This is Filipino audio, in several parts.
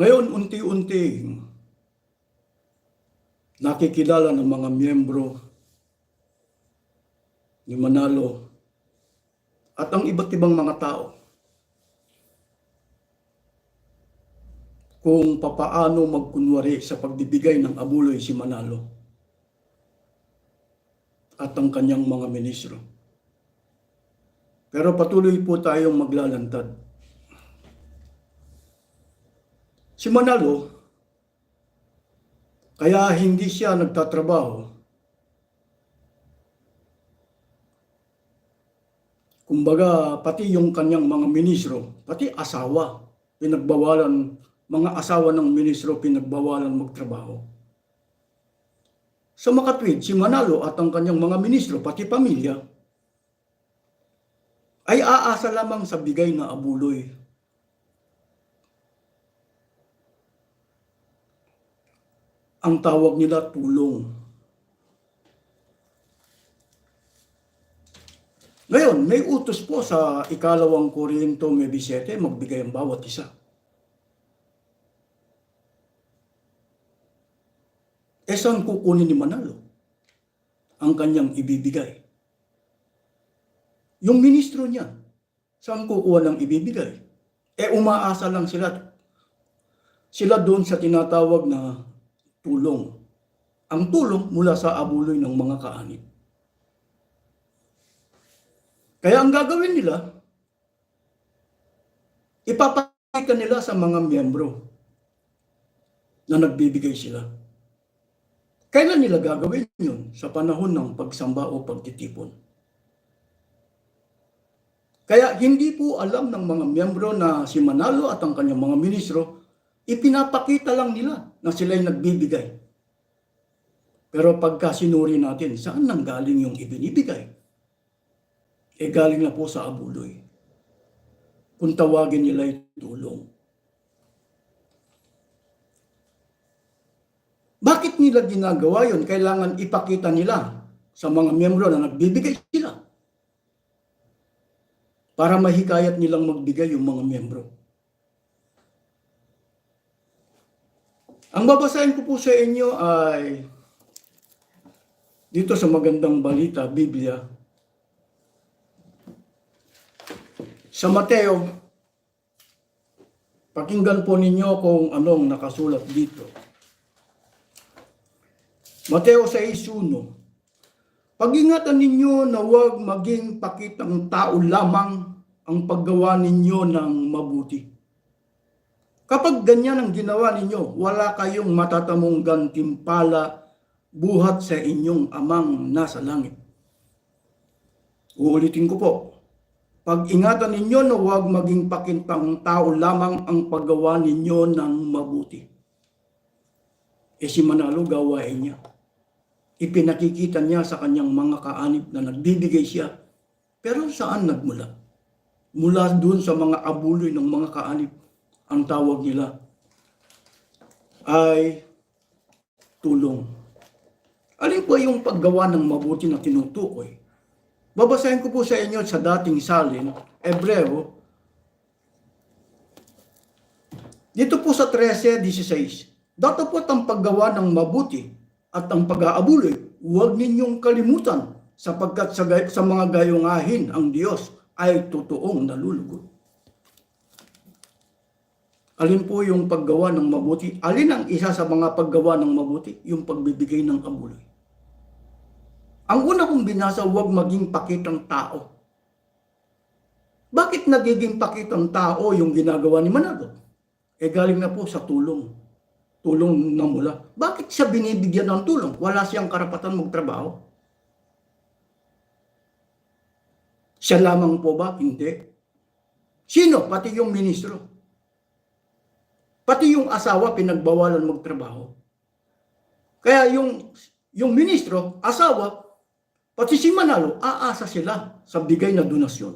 Ngayon, unti-unti, nakikilala ng mga miyembro ni Manalo at ang iba't ibang mga tao kung papaano magkunwari sa pagbibigay ng abuloy si Manalo at ang kanyang mga ministro. Pero patuloy po tayong maglalantad. Si Manalo, kaya hindi siya nagtatrabaho, kumbaga pati yung kanyang mga ministro, pati asawa, pinagbawalan, mga asawa ng ministro pinagbawalan magtrabaho. Sa makatwid, si Manalo at ang kanyang mga ministro, pati pamilya, ay aasa lamang sa bigay na abuloy. Ang tawag nila tulong. Ngayon, may utos po sa ikalawang Korinto 17, magbigay ang bawat isa. E saan kukunin ni Manalo? Ang kanyang ibibigay. Yung ministro niya, saan kukuha ng ibibigay? E umaasa lang sila. Sila doon sa tinatawag na tulong. Ang tulong mula sa abuloy ng mga kaanib. Kaya ang gagawin nila, ipapakita nila sa mga miyembro na nagbibigay sila. Kailan nila gagawin yun? Sa panahon ng pagsamba o pagtitipon. Kaya hindi po alam ng mga miyembro na si Manalo at ang kanyang mga ministro, ipinapakita lang nila na sila'y nagbibigay. Pero pagka sinuri natin, saan nang galing yung ibinibigay? E galing na po sa abuloy. Kung tawagin nila tulong. Bakit nila ginagawa yon? Kailangan ipakita nila sa mga miyembro na nagbibigay sila. Para mahikayat nilang magbigay yung mga miyembro. Ang babasahin ko po sa inyo ay dito sa magandang balita, Biblia. Sa Mateo, pakinggan po ninyo kung anong nakasulat dito. Mateo 6.1 Pag-ingatan ninyo na huwag maging pakitang tao lamang ang paggawa ninyo ng mabuti. Kapag ganyan ang ginawa ninyo, wala kayong matatamong gantimpala buhat sa inyong amang nasa langit. Uulitin ko po. Pag-ingatan ninyo na huwag maging pakintang tao lamang ang paggawa ninyo ng mabuti. E si Manalo gawain niya ipinakikita niya sa kanyang mga kaanib na nagbibigay siya. Pero saan nagmula? Mula doon sa mga abuloy ng mga kaanib, ang tawag nila ay tulong. Alin po yung paggawa ng mabuti na tinutukoy? Babasahin ko po sa inyo sa dating salin, Ebreo, dito po sa 13.16, dato po ang paggawa ng mabuti at ang pag-aabuloy, huwag ninyong kalimutan sapagkat sa, sa mga gayungahin ang Diyos ay totoong nalulugod. Alin po yung paggawa ng mabuti? Alin ang isa sa mga paggawa ng mabuti? Yung pagbibigay ng abuloy. Ang una kong binasa, huwag maging pakitang tao. Bakit nagiging pakitang tao yung ginagawa ni Manalo? Eh galing na po sa tulong tulong na mula. Bakit siya binibigyan ng tulong? Wala siyang karapatan magtrabaho? Siya lamang po ba? Hindi. Sino? Pati yung ministro. Pati yung asawa pinagbawalan magtrabaho. Kaya yung yung ministro, asawa, pati si Manalo, aasa sila sa bigay na donasyon.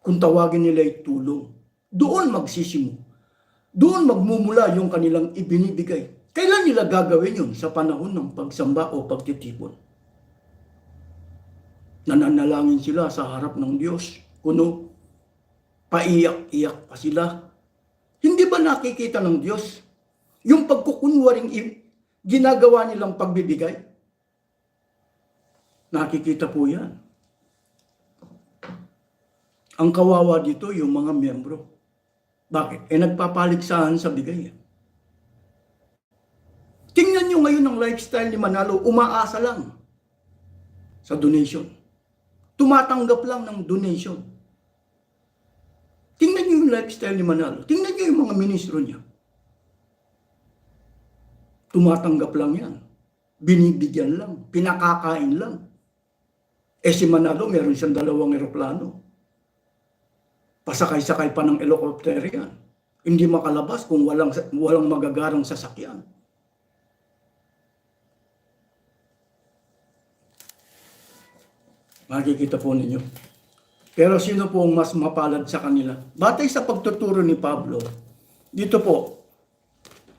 Kung tawagin nila ay tulong, doon magsisimu doon magmumula yung kanilang ibinibigay. Kailan nila gagawin yun? Sa panahon ng pagsamba o pagtitipon. Nananalangin sila sa harap ng Diyos. Kuno, paiyak-iyak pa sila. Hindi ba nakikita ng Diyos yung pagkukunwaring ginagawa nilang pagbibigay? Nakikita po yan. Ang kawawa dito, yung mga miyembro. Bakit? Eh nagpapaligsahan sa bigay. eh. Tingnan nyo ngayon ang lifestyle ni Manalo, umaasa lang sa donation. Tumatanggap lang ng donation. Yung lifestyle ni Manalo. Tingnan nyo yung mga ministro niya. Tumatanggap lang yan. Binibigyan lang. Pinakakain lang. Eh si Manalo, meron siyang dalawang eroplano. Pasakay-sakay pa ng helicopter yan. Hindi makalabas kung walang, walang magagarang sasakyan. Makikita po ninyo. Pero sino po ang mas mapalad sa kanila? Batay sa pagtuturo ni Pablo, dito po,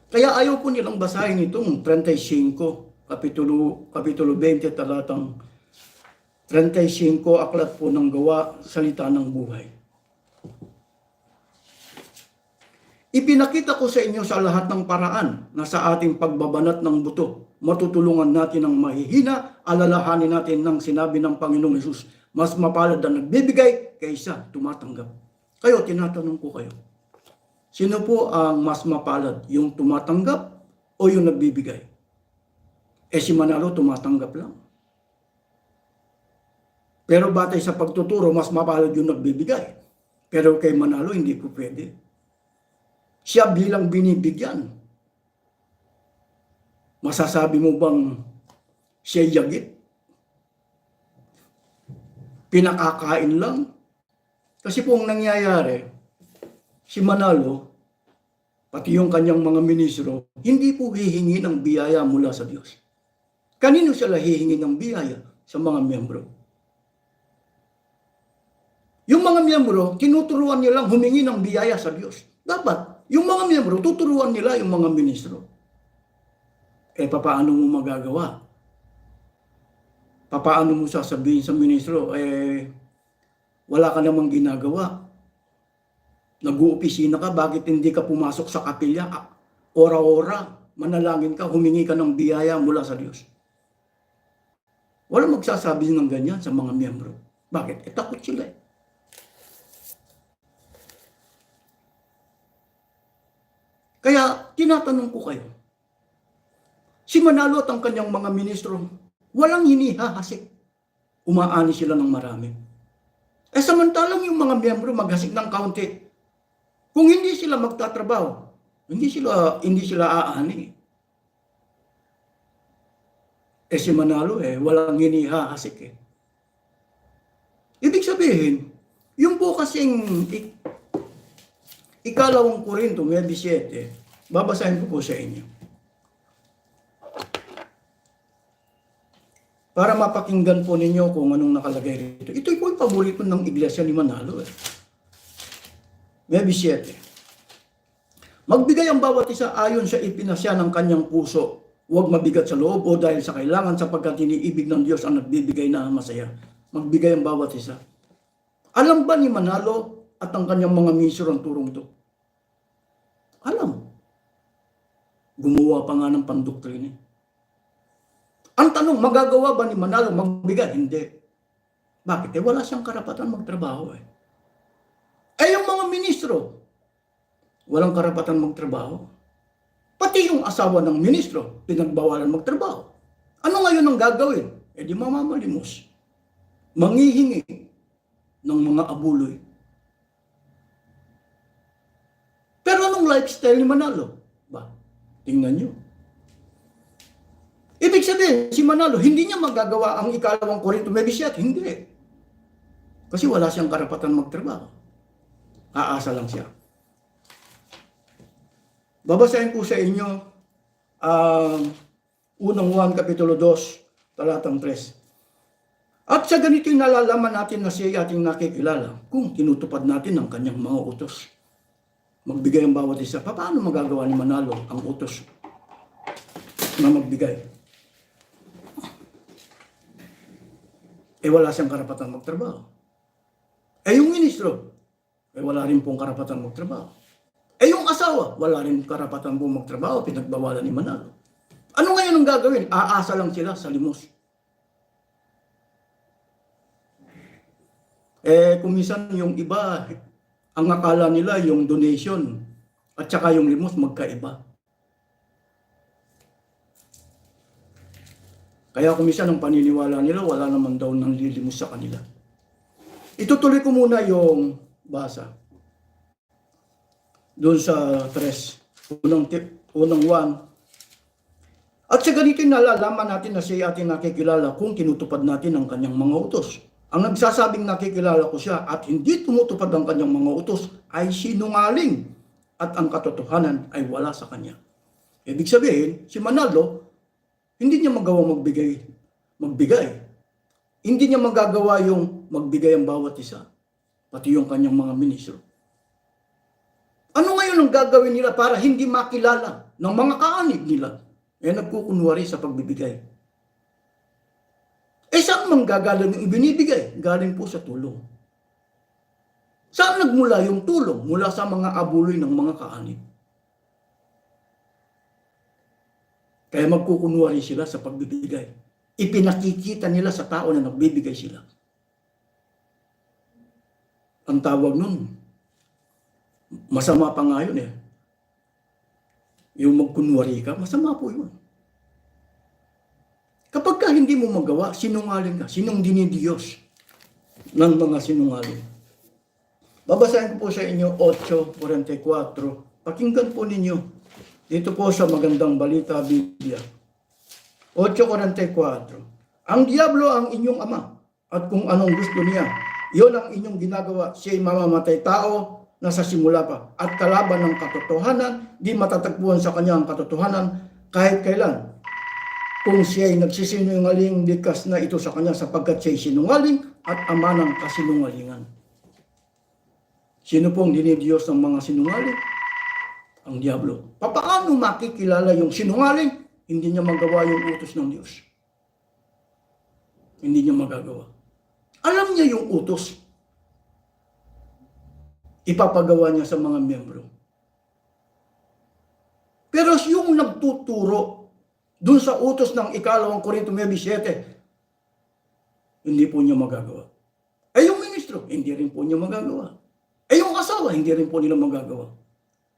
kaya ayaw po nilang basahin itong 35, kapitulo, kapitulo 20, talatang 35, aklat po ng gawa, salita ng buhay. Ipinakita ko sa inyo sa lahat ng paraan na sa ating pagbabanat ng buto, matutulungan natin ang mahihina, alalahanin natin ng sinabi ng Panginoong Yesus, mas mapalad na nagbibigay kaysa tumatanggap. Kayo, tinatanong ko kayo, sino po ang mas mapalad, yung tumatanggap o yung nagbibigay? Eh si Manalo tumatanggap lang. Pero batay sa pagtuturo, mas mapalad yung nagbibigay. Pero kay Manalo, hindi po pwede siya bilang binibigyan. Masasabi mo bang siya yagit? Pinakakain lang? Kasi po ang nangyayari, si Manalo, pati yung kanyang mga ministro, hindi po hihingi ng biyaya mula sa Diyos. Kanino sila hihingi ng biyaya? Sa mga miyembro. Yung mga miyembro, tinuturuan nilang humingi ng biyaya sa Diyos. Dapat, yung mga miyembro, tuturuan nila yung mga ministro. Eh, papaano mo magagawa? Papaano mo sasabihin sa ministro, eh, wala ka namang ginagawa. Nag-uopisina ka, bakit hindi ka pumasok sa kapilya? Ah, Ora-ora, manalangin ka, humingi ka ng biyaya mula sa Diyos. Walang magsasabi ng ganyan sa mga miyembro. Bakit? Eh, takot sila eh. Kaya tinatanong ko kayo, si Manalo at ang kanyang mga ministro, walang hinihahasik. Umaani sila ng marami. Eh samantalang yung mga miyembro maghasik ng kaunti. Kung hindi sila magtatrabaho, hindi sila hindi sila aani. Eh si Manalo eh, walang hinihahasik eh. Ibig sabihin, yung po kasing ik- ikalawang Korinto, 9.7, babasahin ko po sa inyo. Para mapakinggan po ninyo kung anong nakalagay rito. Ito po yung paborito ng iglesia ni Manalo. Eh. 9.7 Magbigay ang bawat isa ayon sa ipinasya ng kanyang puso. Huwag mabigat sa loob o dahil sa kailangan sapagkat iniibig ng Diyos ang nagbibigay na masaya. Magbigay ang bawat isa. Alam ba ni Manalo at ang kanyang mga misyon ang turong to? Alam. Gumawa pa nga ng pandoktrina. Ang tanong, magagawa ba ni Manalo magbigay? Hindi. Bakit? Eh wala siyang karapatan magtrabaho eh. Eh yung mga ministro, walang karapatan magtrabaho. Pati yung asawa ng ministro, pinagbawalan magtrabaho. Ano ngayon ang gagawin? Eh di mamamalimos. Manghihingi ng mga abuloy. Pero anong lifestyle ni Manalo? Ba, tingnan nyo. Ibig sabihin, si Manalo, hindi niya magagawa ang ikalawang Korinto Mebisiyat. Hindi. Kasi wala siyang karapatan magtrabaho. Aasa lang siya. Babasahin ko sa inyo ang unang 1, Kapitulo 2, talatang 3. At sa ganito'y nalalaman natin na siya ating nakikilala kung tinutupad natin ang kanyang mga utos. Magbigay ang bawat isa. Pa- Paano magagawa ni Manalo ang utos na magbigay? Eh wala siyang karapatan magtrabaho. Eh yung ministro, eh wala rin pong karapatan magtrabaho. Eh yung asawa, wala rin karapatan po magtrabaho, pinagbawalan ni Manalo. Ano ngayon ang gagawin? Aasa lang sila sa limos. Eh, kung minsan yung iba, ang akala nila yung donation at saka yung limos magkaiba. Kaya kung minsan ang paniniwala nila, wala naman daw nang lilimos sa kanila. Itutuloy ko muna yung basa. Doon sa 3, unang, tip, unang 1. At sa ganito nalalaman natin na siya ating nakikilala kung tinutupad natin ang kanyang mga utos. Ang nagsasabing nakikilala ko siya at hindi tumutupad ang kanyang mga utos ay sinungaling at ang katotohanan ay wala sa kanya. Ibig sabihin, si Manalo, hindi niya magawa magbigay, magbigay. Hindi niya magagawa yung magbigay ang bawat isa, pati yung kanyang mga ministro. Ano ngayon ang gagawin nila para hindi makilala ng mga kaanib nila? Eh nagkukunwari sa pagbibigay. Eh saan mang gagaling yung ibinibigay? Galing po sa tulong. Saan nagmula yung tulong? Mula sa mga abuloy ng mga kaanib. Kaya magkukunwari sila sa pagbibigay. Ipinakikita nila sa tao na nagbibigay sila. Ang tawag nun, masama pa nga yun eh. Yung magkunwari ka, masama po yun. Kapag ka hindi mo magawa, sinungaling ka. Sinong dinidiyos ng mga sinungaling? Babasahin ko po sa inyo 8.44. Pakinggan po ninyo. Dito po sa Magandang Balita Biblia. 8.44. Ang Diablo ang inyong ama at kung anong gusto niya, iyon ang inyong ginagawa. Siya'y mamamatay tao na sa simula pa at kalaban ng katotohanan, di matatagpuan sa kanya ang katotohanan kahit kailan. Kung siya'y nagsisinungaling, likas na ito sa kanya sapagkat siya'y sinungaling at ama ng kasinungalingan. Sino pong dinidiyos ng mga sinungaling? Ang Diablo. Paano makikilala yung sinungaling? Hindi niya magawa yung utos ng Diyos. Hindi niya magagawa. Alam niya yung utos. Ipapagawa niya sa mga miyembro. Pero yung nagtuturo dun sa utos ng ikalawang Korinto 9.7, hindi po niya magagawa. Eh yung ministro, hindi rin po niya magagawa. Eh yung asawa, hindi rin po nila magagawa.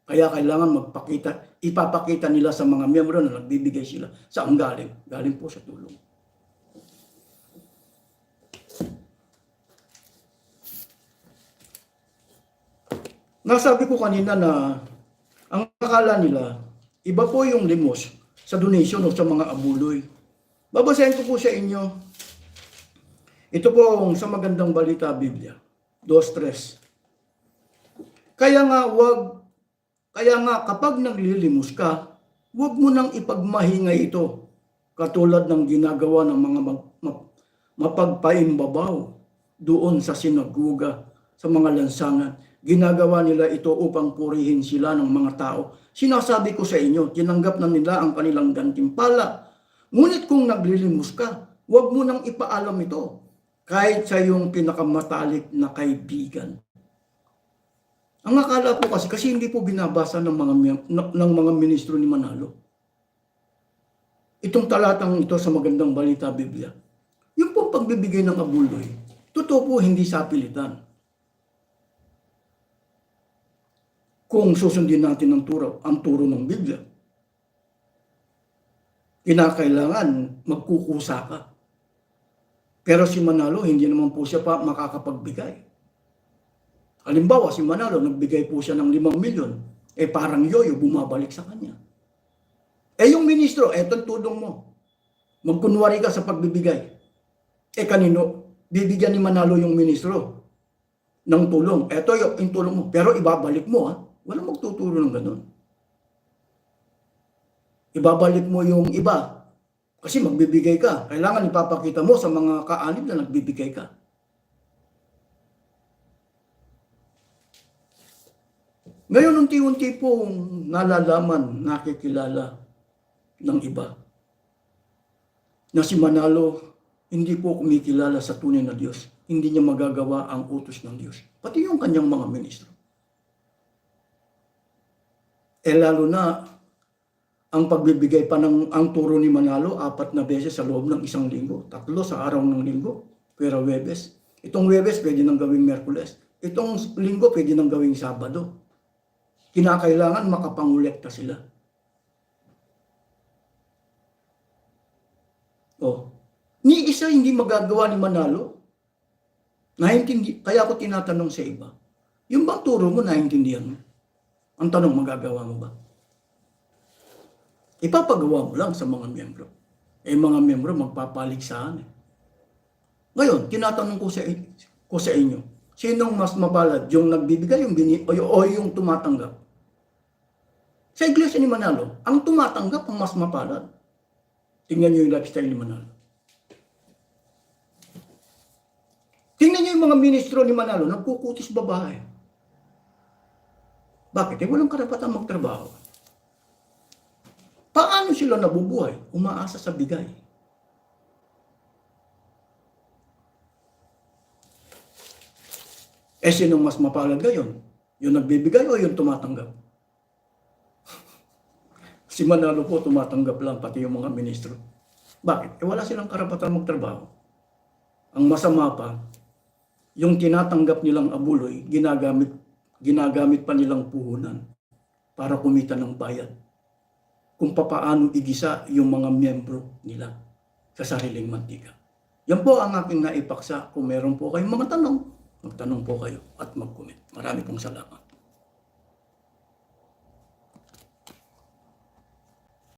Kaya kailangan magpakita, ipapakita nila sa mga miyembro na nagbibigay sila. Saan galing? Galing po sa tulong. Nasabi ko kanina na ang akala nila, iba po yung limos sa donation o sa mga abuloy. Babasahin ko po sa inyo. Ito po ang sa magandang balita Biblia. 2.3 Kaya nga wag kaya nga kapag naglilimos ka, huwag mo nang ipagmahingay ito katulad ng ginagawa ng mga mag, ma- mapagpaimbabaw doon sa sinaguga, sa mga lansangan. Ginagawa nila ito upang purihin sila ng mga tao. Sinasabi ko sa inyo, tinanggap na nila ang kanilang gantimpala. Ngunit kung naglilimos ka, huwag mo nang ipaalam ito kahit sa iyong pinakamatalik na kaibigan. Ang akala po kasi, kasi hindi po binabasa ng mga, ng mga ministro ni Manalo. Itong talatang ito sa magandang balita Biblia. Yung pong pagbibigay ng abuloy, totoo po hindi sa pilitan. Kung susundin natin ang turo, ang turo ng Biblia, kinakailangan magkukusa ka. Pero si Manalo, hindi naman po siya pa makakapagbigay. Halimbawa, si Manalo, nagbigay po siya ng 5 milyon. Eh parang yoyo, bumabalik sa kanya. Eh yung ministro, eto tulong mo. Magkunwari ka sa pagbibigay. Eh kanino? Bibigyan ni Manalo yung ministro ng tulong. Eto yung tulong mo. Pero ibabalik mo ha. Walang magtuturo ng ganun. Ibabalik mo yung iba. Kasi magbibigay ka. Kailangan ipapakita mo sa mga kaanib na nagbibigay ka. Ngayon, unti-unti pong nalalaman, nakikilala ng iba na si Manalo hindi po kumikilala sa tunay na Diyos. Hindi niya magagawa ang utos ng Diyos. Pati yung kanyang mga ministro. Eh lalo na ang pagbibigay pa ng ang turo ni Manalo apat na beses sa loob ng isang linggo, tatlo sa araw ng linggo, pero Webes. Itong Webes pwede nang gawing Merkules. Itong linggo pwede nang gawing Sabado. Kinakailangan makapangulekta sila. Oh. Ni isa hindi magagawa ni Manalo. Naintindi, kaya ako tinatanong sa iba. Yung bang turo mo, naintindihan mo? Ang tanong, magagawa mo ba? Ipapagawa mo lang sa mga miyembro. Eh, mga miyembro magpapaligsahan. Eh. Ngayon, tinatanong ko sa, ko sa inyo, sinong mas mapalad? Yung nagbibigay yung bini, o, o yung tumatanggap? Sa iglesia ni Manalo, ang tumatanggap ang mas mapalad. Tingnan niyo yung lifestyle ni Manalo. Tingnan niyo yung mga ministro ni Manalo, nagkukutis babae. Bakit? Eh, walang karapatan magtrabaho. Paano sila nabubuhay? Umaasa sa bigay. Eh, sinong mas mapalad ngayon? Yung nagbibigay o yung tumatanggap? Si Manalo po tumatanggap lang, pati yung mga ministro. Bakit? Eh, wala silang karapatan magtrabaho. Ang masama pa, yung tinatanggap nilang abuloy, ginagamit, ginagamit pa nilang puhunan para kumita ng bayad. Kung papaano igisa yung mga miyembro nila sa sariling mantika. Yan po ang aking naipaksa. Kung meron po kayong mga tanong, magtanong po kayo at mag-comment. Marami pong salamat.